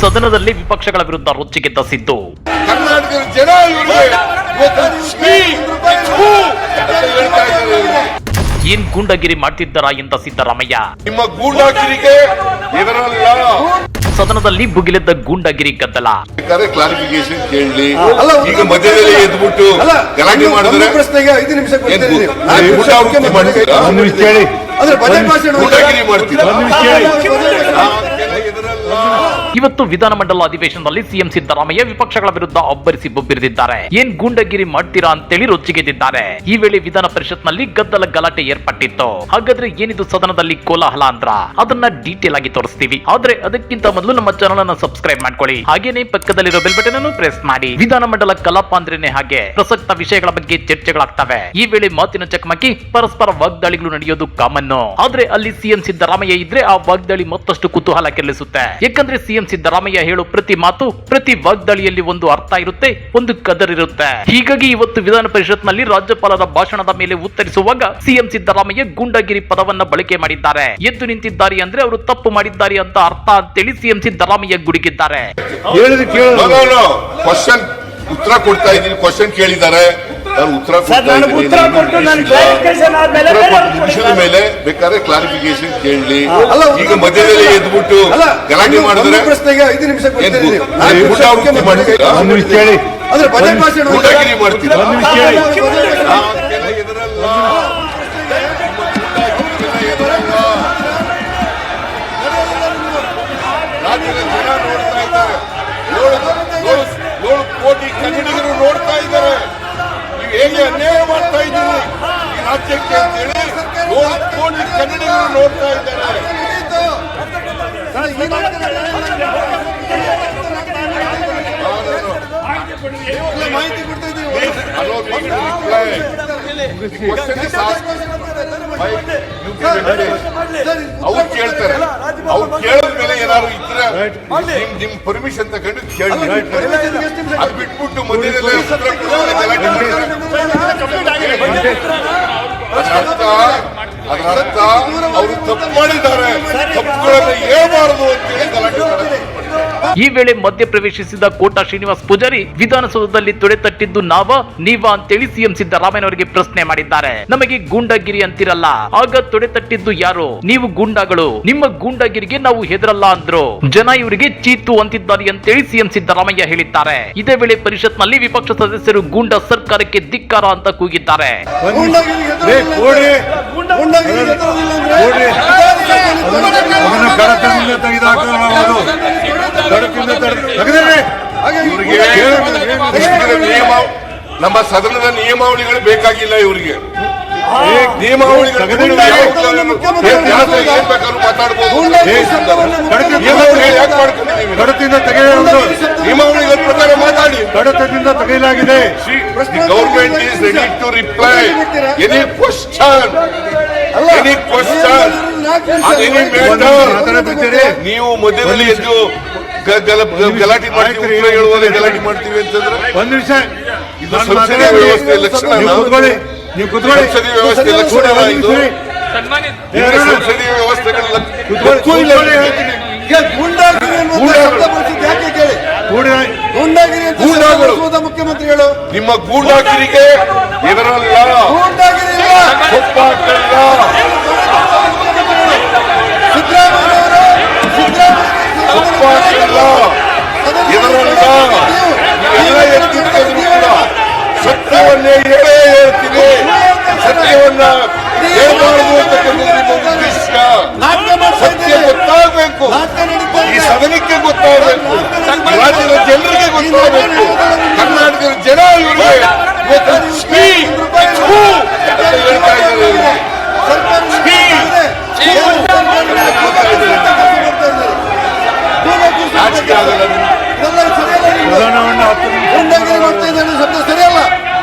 ಸದನದಲ್ಲಿ ವಿಪಕ್ಷಗಳ ವಿರುದ್ಧ ರೊಚ್ಚಿಗೆದ್ದ ಸಿದ್ದು ಕರ್ನಾಟಕದ ಜನ. ಏನ್ ಗೂಂಡಗಿರಿ ಮಾಡ್ತಿದ್ದಾರಾ ಎಂದ ಸಿದ್ದರಾಮಯ್ಯ? ನಿಮ್ಮ ಗೂಂಡಾಗಿರಿಗೆ ಇದರಲ್ಲ. ಸದನದಲ್ಲಿ ಭುಗಿಲೆದ್ದ ಗೂಂಡಗಿರಿ ಗದ್ದಲ. ಬೇಕಾದ್ರೆ ಕ್ಲಾರಿಫಿಕೇಶನ್ ಕೇಳಲಿ ಅಲ್ಲ, ಈಗ ಮಧ್ಯದಲ್ಲಿ ಎದ್ಬಿಟ್ಟು ಅಲ್ಲ, ಗಲಾಟೆ ಒಂದು ಮಾಡಿದ್ರೆ ಪ್ರಶ್ನೆಗೆ ಐದು ನಿಮಿಷ ಕೊಡ್ತೀನಿ ಏನ್ ನೀವು. ನಿಮಿಷ ಊಟ ಮಾಡ್ತೀರಾ? ಒಂದು ನಿಮಿಷ ಕೇಳಿ. ಅಂದ್ರೆ ಬಜೆಟ್ ಭಾಷಣ ಗೂಂಡಾಗಿರಿ ಮಾಡ್ತೀರಾ ಮಾಡ್ತೀರಾ ಇದರಲ್ಲ ಇವತ್ತು ವಿಧಾನಮಂಡಲ ಅಧಿವೇಶನದಲ್ಲಿ ಸಿಎಂ ಸಿದ್ದರಾಮಯ್ಯ ವಿಪಕ್ಷಗಳ ವಿರುದ್ಧ ಅಬ್ಬರಿಸಿ ಬೊಬ್ಬಿರಿದಿದ್ದಾರೆ. ಏನ್ ಗೂಂಡಗಿರಿ ಮಾಡ್ತೀರಾ ಅಂತೇಳಿ ರೊಚ್ಚಿಗೆದ್ದಿದ್ದಾರೆ. ಈ ವೇಳೆ ವಿಧಾನ ಪರಿಷತ್ನಲ್ಲಿ ಗದ್ದಲ ಗಲಾಟೆ ಏರ್ಪಟ್ಟಿತ್ತು. ಹಾಗಾದ್ರೆ ಏನಿದು ಸದನದಲ್ಲಿ ಕೋಲಾಹಲ ಅಂದ್ರ? ಅದನ್ನ ಡೀಟೇಲ್ ಆಗಿ ತೋರಿಸ್ತೀವಿ. ಆದ್ರೆ ಅದಕ್ಕಿಂತ ಮೊದಲು ನಮ್ಮ ಚಾನಲ್ ಅನ್ನ ಸಬ್ಸ್ಕ್ರೈಬ್ ಮಾಡ್ಕೊಳ್ಳಿ. ಹಾಗೇನೆ ಪಕ್ಕದಲ್ಲಿರೋ ಬೆಲ್ ಬಟನ್ ಅನ್ನು ಪ್ರೆಸ್ ಮಾಡಿ. ವಿಧಾನಮಂಡಲ ಕಲಾಪ ಅಂದ್ರೇನೆ ಹಾಗೆ ಪ್ರಸಕ್ತ ವಿಷಯಗಳ ಬಗ್ಗೆ ಚರ್ಚೆಗಳಾಗ್ತವೆ. ಈ ವೇಳೆ ಮಾತಿನ ಚಕಮಕಿ ಪರಸ್ಪರ ವಾಗ್ದಾಳಿಗಳು ನಡೆಯೋದು ಕಾಮನ್ನು. ಆದ್ರೆ ಅಲ್ಲಿ ಸಿಎಂ ಸಿದ್ದರಾಮಯ್ಯ ಇದ್ರೆ ಆ ವಾಗ್ದಾಳಿ ಮತ್ತಷ್ಟು ಕುತೂಹಲ ಕೆರಳಿಸುತ್ತೆ. ಯಾಕಂದ್ರೆ ಸಿಎಂ ಸಿದ್ದರಾಮಯ್ಯ ಹೇಳು ಪ್ರತಿ ಮಾತು ಪ್ರತಿ ವಾಗ್ದಾಳಿಯಲ್ಲಿ ಒಂದು ಅರ್ಥ ಇರುತ್ತೆ ಒಂದು ಕದರ್ ಇರುತ್ತೆ. ಹೀಗಾಗಿ ಇವತ್ತು ವಿಧಾನ ಪರಿಷತ್ನಲ್ಲಿ ರಾಜ್ಯಪಾಲರ ಭಾಷಣದ ಮೇಲೆ ಉತ್ತರಿಸುವಾಗ ಸಿಎಂ ಸಿದ್ದರಾಮಯ್ಯ ಗುಂಡಗಿರಿ ಪದವನ್ನ ಬಳಕೆ ಮಾಡಿದ್ದಾರೆ. ಎದ್ದು ನಿಂತಿದ್ದಾರೆ ಅಂದ್ರೆ ಅವರು ತಪ್ಪು ಮಾಡಿದ್ದಾರೆ ಅಂತ ಅರ್ಥ ಅಂತೇಳಿ ಸಿಎಂ ಸಿದ್ದರಾಮಯ್ಯ ಗುಡುಗಿದ್ದಾರೆ. ಉತ್ತರ ಕೊಡ್ತಾ ಇದ್ದೀನಿ ಕ್ವಶನ್ ಕೇಳಿದ್ದಾರೆ. ನಾನು ಉತ್ತರ ಕೊಡ್ತಾ ಇದ್ದೀನಿ. ನಿಮಿಷದ ಮೇಲೆ ಬೇಕಾದ್ರೆ ಕ್ಲಾರಿಫಿಕೇಶನ್ ಕೇಳಲಿ ಅಲ್ಲ, ಈಗ ಮಧ್ಯದಲ್ಲಿ ಎದ್ಬಿಟ್ಟು ಗಲಾಟೆ ಒಂದು ಮಾಡಿದ್ರೆ ಪ್ರಶ್ನೆಗೆ ಐದು ನಿಮಿಷ ಮಾಡ್ತೀರಾ? ಒಂದು ನಿಮಿಷ ಕೇಳಿ. ಅಂದ್ರೆ ಬಜೆಟ್ ಮಾಡ್ತೀರಾ ರಾಜ್ಯಕ್ಕೆ ಅಂತೇಳಿ ಕೋಟಿ ಕನ್ನಡಿಗರು ನೋಡ್ತಾ ಇದ್ದಾರೆ ಮಾಹಿತಿ ಕೊಡ್ತಾ ಇದ್ದೀವಿ. ಅವ್ರು ಕೇಳ್ತಾರೆ ಅವ್ರು ಕೇಳಿದ ಮೇಲೆ ಏನಾದ್ರು ಇದ್ರೆ ನಿಮ್ ನಿಮ್ ಪರ್ಮಿಷನ್ ತಗೊಂಡು ಕೇಳಿ ಅದ್ ಬಿಟ್ಬಿಟ್ಟು ಮಧ್ಯದಲ್ಲೇ ಉತ್ತರ ಕೊಡುವಾಗ ಗಲಾಟೆ ಮಾಡ್ತಾರೆ. ಅದ್ರ ಅರ್ಥ? ಅದ್ರ ಅರ್ಥ? ಅವರು ತಪ್ಪು ಮಾಡಿದ್ದಾರೆ. ತಪ್ಪುಗಳನ್ನು ಹೇಳ್ಬಾರದು ಅಂತೇಳಿ ಗಲಾಟೆ ಈ ವೇಳೆ ಮಧ್ಯ ಪ್ರವೇಶಿಸಿದ ಕೋಟಾ ಶ್ರೀನಿವಾಸ್ ಪೂಜಾರಿ ವಿಧಾನಸೌಧದಲ್ಲಿ ತೊಡೆತಟ್ಟಿದ್ದು ನಾವ ನೀವ ಅಂತೇಳಿ ಸಿಎಂ ಸಿದ್ದರಾಮಯ್ಯನವರಿಗೆ ಪ್ರಶ್ನೆ ಮಾಡಿದ್ದಾರೆ. ನಮಗೆ ಗೂಂಡಾಗಿರಿ ಅಂತಿರಲ್ಲ ಆಗ ತೊಡೆತಟ್ಟಿದ್ದು ಯಾರು? ನೀವು ಗೂಂಡಾಗಳು ನಿಮ್ಮ ಗೂಂಡಾಗಿರಿಗೆ ನಾವು ಹೆದರಲ್ಲ ಅಂದ್ರು. ಜನ ಇವರಿಗೆ ಚೀತು ಅಂತಿದ್ದಾರೆ ಅಂತೇಳಿ ಸಿಎಂ ಸಿದ್ದರಾಮಯ್ಯ ಹೇಳಿದ್ದಾರೆ. ಇದೇ ವೇಳೆ ಪರಿಷತ್ನಲ್ಲಿ ವಿಪಕ್ಷ ಸದಸ್ಯರು ಗೂಂಡಾ ಸರ್ಕಾರಕ್ಕೆ ಧಿಕ್ಕಾರ ಅಂತ ಕೂಗಿದ್ದಾರೆ ಗೂಂಡಾಗಿರಿಗೆ ಹೆದರೋದಿಲ್ಲ ಅಂದ್ರೆ- ಗೂಂಡಾಗಿರಿಗೆ ಹೆದರೋದಿಲ್ಲ ಅಂದ್ರೆ ಅದನ್ನ ಕಡತದಿಂದ ತೆಗೆದುಹಾಕಲಾಗುವುದು ಕಡತದಿಂದ ತೆಗೆದರೆ ಹಾಗೆ ಇವರಿಗೆ ಇಷ್ಟರ ನಿಯಮ ನಮ್ಮ ಸದನದ ನಿಯಮಾವಳಿಗಳು ಬೇಕಾಗಿಲ್ಲ ಇವರಿಗೆ. ನಿಯಮಾವಳಿಗಳು ನಿಯಮಾವಳಿಗಳ ಪ್ರಕಾರ ಮಾತಾಡಿ. ಕಡತದಿಂದ ತೆಗೆಯಲಾಗಿದೆ. Government is ready to reply any question any question ನೀವು ಮಧ್ಯದಲ್ಲಿ ಎದ್ದು ಗಲಾಟೆ ಮಾಡ್ತೀವಿ ಗಲಾಟೆ ಮಾಡ್ತೀವಿ ಅಂತಂದ್ರೆ? ಒಂದ್ ನಿಮಿಷ. ಇದು ಸಂಸದೀಯ ವ್ಯವಸ್ಥೆ ಲಕ್ಷಣ ನೀವು ಕೂತ್ಕೊಳ್ಳಿ. ಸಂಸದೀಯ ವ್ಯವಸ್ಥೆಯ ಲಕ್ಷಣ ಇದು ಸಂಸದೀಯ ವ್ಯವಸ್ಥೆಗಳ ಮುಖ್ಯಮಂತ್ರಿಗಳು ನಿಮ್ಮ ಗೂಂಡಾಗಿರಿಗೆ ಇದರಲ್ಲ ಕೂತ್ಕೊಳ್ಳಿ, ನಿಮಗೆ. ಹೇಳ್ತೀನಿ. ಈಗ ಗೂಂಡಾಗಿರಿ ಅನ್ನುವಂಥ ಶಬ್ದ ಬಳಸಿದ್ದು ಯಾಕೆ ಕೇಳಿ ಕೂಡಿ ಗೂಂಡಾಗಿರಿ ಅಂತ ಶಬ್ದ ಗೂಂಡಾಗಳು. ಬಳಸುವುದ ಮುಖ್ಯಮಂತ್ರಿಗಳು ನಿಮ್ಮ ಗೂಂಡಾಗಿರಿಗೆ ಇದರಲ್ಲ ಗೂಂಡಾಗಿರಿ ಇಲ್ಲ ಒಪ್ಪಾಗಲ್ಲ. ಸಿದ್ದರಾಮಯ್ಯನವರು ಒಪ್ಪಾಗಲ್ಲ. ಇದರಲ್ಲ ಎಲ್ಲ ಎತ್ತಿದ್ದದ್ರು ಕೂಡ ಸತ್ಯವನ್ನೇ ಹೇಳೇ ಹೇಳ್ತೀನಿ ಮಾಡ್ತಾ ಸತ್ಯ ಗೊತ್ತಾಗಬೇಕು. ಈ ಸದನಕ್ಕೆ ಗೊತ್ತಾಗಬೇಕು. ರಾಜ್ಯದ ಜನರಿಗೆ ಗೊತ್ತಾಗಬೇಕು ಕರ್ನಾಟಕದ ಜನ ಇವರಿಗೆ ಇವತ್ತು ಶ್ರೀ ಥು ಅಂತ ಹೇಳ್ತಾ ಇದ್ದಾರೆ ಇವ್ರಿಗೆ. ಸರ್ಕಾರ ಶ್ರೀ ಏನು ಸರ್ಕಾರ ಮಾಡ್ತಾ ಇದ್ದಾರೆ? ಗೂಂಡಾಗಿರಿ ಶಬ್ದ ನಾಚಿಕೆ ಆಗಲ್ಲ ನಿಮ್ಗೆ? ಇದೆಲ್ಲ ಸರಿಯಲ್ಲ ನಿಮ್ದು. ಸದನವನ್ನು ಹತ್ತು ನಿಮಿಷ ಗೂಂಡಾಗಿರಿ ಮಾಡ್ತಾ ಇದ್ದಾರೆ ಶಬ್ದ ಸರಿಯಲ್ಲ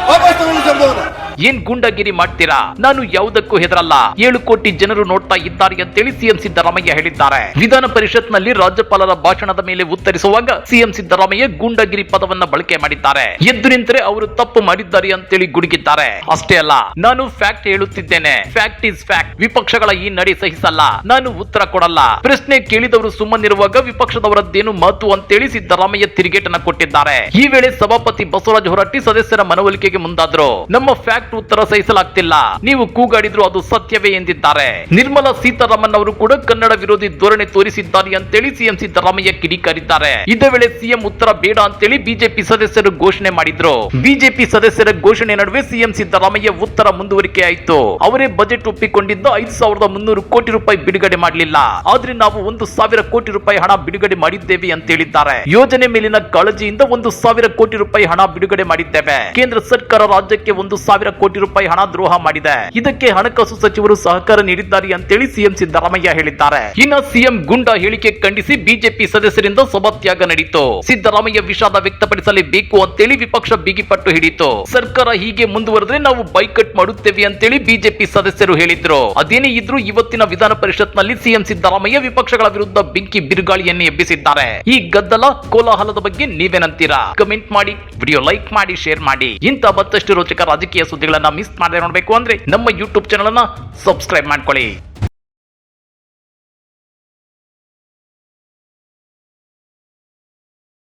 ವಾಪಸ್ ತಗೊಳ್ಳಿ ಶಬ್ದವನ್ನು ಏನ್ ಗೂಂಡಾಗಿರಿ ಮಾಡ್ತೀರಾ? ನಾನು ಯಾವುದಕ್ಕೂ ಹೆದರಲ್ಲ. ಏಳು ಕೋಟಿ ಜನರು ನೋಡ್ತಾ ಇದ್ದಾರೆ ಅಂತೇಳಿ ಸಿಎಂ ಸಿದ್ದರಾಮಯ್ಯ ಹೇಳಿದ್ದಾರೆ. ವಿಧಾನ ಪರಿಷತ್ನಲ್ಲಿ ರಾಜ್ಯಪಾಲರ ಭಾಷಣದ ಮೇಲೆ ಉತ್ತರಿಸುವಾಗ ಸಿಎಂ ಸಿದ್ದರಾಮಯ್ಯ ಗುಂಡಗಿರಿ ಪದವನ್ನ ಬಳಕೆ ಮಾಡಿದ್ದಾರೆ. ಎದ್ದು ನಿಂತರೆ ಅವರು ತಪ್ಪು ಮಾಡಿದ್ದಾರೆ ಅಂತೇಳಿ ಗುಡುಗಿದ್ದಾರೆ. ಅಷ್ಟೇ ಅಲ್ಲ, ನಾನು ಫ್ಯಾಕ್ಟ್ ಹೇಳುತ್ತಿದ್ದೇನೆ. Fact is fact. ವಿಪಕ್ಷಗಳ ಈ ನಡೆ ಸಹಿಸಲ್ಲ. ನಾನು ಉತ್ತರ ಕೊಡಲ್ಲ. ಪ್ರಶ್ನೆ ಕೇಳಿದವರು ಸುಮ್ಮನಿರುವಾಗ ವಿಪಕ್ಷದವರದ್ದೇನು ಮಾತು ಅಂತೇಳಿ ಸಿದ್ದರಾಮಯ್ಯ ತಿರುಗೇಟನ್ನ ಕೊಟ್ಟಿದ್ದಾರೆ. ಈ ವೇಳೆ ಸಭಾಪತಿ ಬಸವರಾಜ ಹೊರಟ್ಟಿ ಸದಸ್ಯರ ಮನವೊಲಿಕೆಗೆ ಮುಂದಾದ್ರು. ನಮ್ಮ ಫ್ಯಾಕ್ಟ್ ಉತ್ತರ ಸಹಿಸಲಾಗ್ತಿಲ್ಲ. ನೀವು ಕೂಗಾಡಿದ್ರು ಅದು ಸತ್ಯವೇ ಎಂದಿದ್ದಾರೆ. ನಿರ್ಮಲಾ ಸೀತಾರಾಮನ್ ಅವರು ಕೂಡ ಕನ್ನಡ ವಿರೋಧಿ ಧೋರಣೆ ತೋರಿಸಿದ್ದಾರೆ ಅಂತೇಳಿ ಸಿಎಂ ಸಿದ್ದರಾಮಯ್ಯ ಕಿಡಿಕಾರಿದ್ದಾರೆ. ಇದೇ ವೇಳೆ ಸಿಎಂ ಉತ್ತರ ಬೇಡ ಅಂತೇಳಿ ಬಿಜೆಪಿ ಸದಸ್ಯರು ಘೋಷಣೆ ಮಾಡಿದ್ರು. ಬಿಜೆಪಿ ಸದಸ್ಯರ ಘೋಷಣೆ ನಡುವೆ ಸಿಎಂ ಸಿದ್ದರಾಮಯ್ಯ ಉತ್ತರ ಮುಂದುವರಿಕೆ ಆಯಿತು. ಅವರೇ ಬಜೆಟ್ ಒಪ್ಪಿಕೊಂಡಿದ್ದ ಐದು ಸಾವಿರದ ಮುನ್ನೂರು ಕೋಟಿ ರೂಪಾಯಿ ಬಿಡುಗಡೆ ಮಾಡಲಿಲ್ಲ. ಆದ್ರೆ ನಾವು ಒಂದು ಸಾವಿರ ಕೋಟಿ ರೂಪಾಯಿ ಹಣ ಬಿಡುಗಡೆ ಮಾಡಿದ್ದೇವೆ ಅಂತ ಹೇಳಿದ್ದಾರೆ. ಯೋಜನೆ ಮೇಲಿನ ಕಾಳಜಿಯಿಂದ ಒಂದು ಸಾವಿರ ಕೋಟಿ ರೂಪಾಯಿ ಹಣ ಬಿಡುಗಡೆ ಮಾಡಿದ್ದೇವೆ. ಕೇಂದ್ರ ಸರ್ಕಾರ ರಾಜ್ಯಕ್ಕೆ ಒಂದು ಸಾವಿರ ಕೋಟಿ ರೂಪಾಯಿ ಹಣ ದ್ರೋಹ ಮಾಡಿದೆ. ಇದಕ್ಕೆ ಹಣಕಾಸು ಸಚಿವರು ಸಹಕಾರ ನೀಡಿದ್ದಾರೆ ಅಂತೇಳಿ ಸಿಎಂ ಸಿದ್ದರಾಮಯ್ಯ ಹೇಳಿದ್ದಾರೆ. ಇನ್ನ ಸಿಎಂ ಗುಂಡ ಹೇಳಿಕೆ ಖಂಡಿಸಿ ಬಿಜೆಪಿ ಸದಸ್ಯರಿಂದ ಸಭಾತ್ಯಾಗ ನಡೆಯಿತು ಸಿದ್ದರಾಮಯ್ಯ ವಿಷಾದ ವ್ಯಕ್ತಪಡಿಸಲೇಬೇಕು ಅಂತೇಳಿ ವಿಪಕ್ಷ ಬಿಗಿಪಟ್ಟು ಹಿಡಿತು ಸರ್ಕಾರ ಹೀಗೆ ಮುಂದುವರೆದ್ರೆ ನಾವು ಬೈಕಟ್ ಮಾಡುತ್ತೇವೆ ಅಂತೇಳಿ ಬಿಜೆಪಿ ಸದಸ್ಯರು ಹೇಳಿದ್ರು. ಅದೇನೇ ಇದ್ರೂ ಇವತ್ತಿನ ವಿಧಾನ ಪರಿಷತ್ನಲ್ಲಿ ಸಿಎಂ ಸಿದ್ದರಾಮಯ್ಯ ವಿಪಕ್ಷಗಳ ವಿರುದ್ಧ ಬೆಂಕಿ ಬಿರುಗಾಳಿಯನ್ನು ಎಬ್ಬಿಸಿದ್ದಾರೆ. ಈ ಗದ್ದಲ ಕೋಲಾಹಲದ ಬಗ್ಗೆ ನೀವೇನಂತೀರಾ? ಕಮೆಂಟ್ ಮಾಡಿ ವಿಡಿಯೋ ಲೈಕ್ ಮಾಡಿ ಶೇರ್ ಮಾಡಿ. ಇಂಥ ಮತ್ತಷ್ಟು ರೋಚಕ ರಾಜಕೀಯ ಸುದ್ದಿಗಳನ್ನ ಮಿಸ್ ಮಾಡದೆ ನೋಡಬೇಕು ಅಂದ್ರೆ ನಮ್ಮ ಯೂಟ್ಯೂಬ್ ಚಾನಲ್ ಅನ್ನ ಸಬ್ಸ್ಕ್ರೈಬ್ ಮಾಡ್ಕೊಳ್ಳಿ.